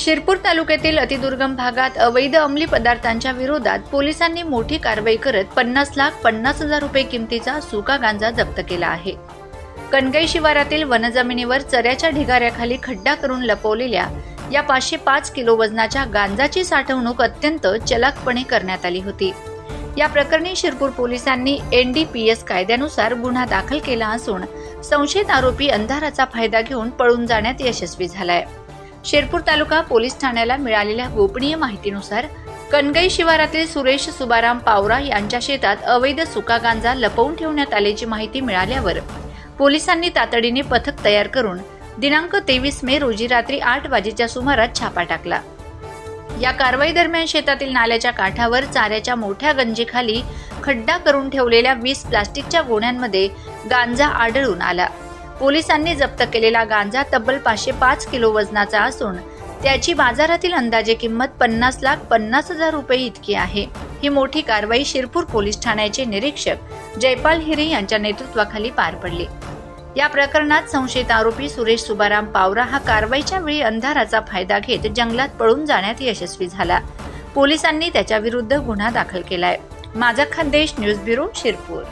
शिरपूर तालुक्यातील अतिदुर्गम भागात अवैध अंमली पदार्थांच्या विरोधात पोलिसांनी मोठी कारवाई करत पन्नास लाख पन्नास हजार रुपये किमतीचा सुका गांजा जप्त केला आहे. कणगई शिवारातील वनजमिनीवर चऱ्याच्या ढिगाऱ्याखाली खड्डा करून लपवलेल्या या पाचशे पाच किलो वजनाच्या गांजाची साठवणूक अत्यंत चलाकपणे करण्यात आली होती. या प्रकरणी शिरपूर पोलिसांनी एनडीपीएस कायद्यानुसार गुन्हा दाखल केला असून संशयित आरोपी अंधाराचा फायदा घेऊन पळून जाण्यात यशस्वी झालाय. शेरपूर तालुका पोलीस ठाण्याला मिळालेल्या गोपनीय माहितीनुसार कणगई शिवारातील सुरेश सुबाराम पावरा यांच्या शेतात अवैध सुका गांजा लपवून ठेवण्यात आल्याची माहिती मिळाल्यावर पोलिसांनी तातडीने पथक तयार करून दिनांक तेवीस मे रोजी रात्री आठ वाजेच्या सुमारास छापा टाकला. या कारवाई दरम्यान शेतातील नाल्याच्या काठावर चाऱ्याच्या मोठ्या गंजीखाली खड्डा करून ठेवलेल्या वीस प्लास्टिकच्या गोण्यांमध्ये गांजा आढळून आला. पोलिसांनी जप्त केलेला गांजा तब्बल पाचशे पाच किलो वजनाचा असून त्याची बाजारातील अंदाजे किंमत पन्नास लाख पन्नास हजार रुपये इतकी आहे. ही मोठी कारवाई शिरपूर पोलीस ठाण्याचे निरीक्षक जयपाल हिरे यांच्या नेतृत्वाखाली पार पडली. या प्रकरणात संशयित आरोपी सुरेश सुबाराम पावरा हा कारवाईच्या वेळी अंधाराचा फायदा घेत जंगलात पळून जाण्यात यशस्वी झाला. पोलिसांनी त्याच्या विरुद्ध गुन्हा दाखल केलाय. माझा खानदेश न्यूज ब्युरो शिरपूर.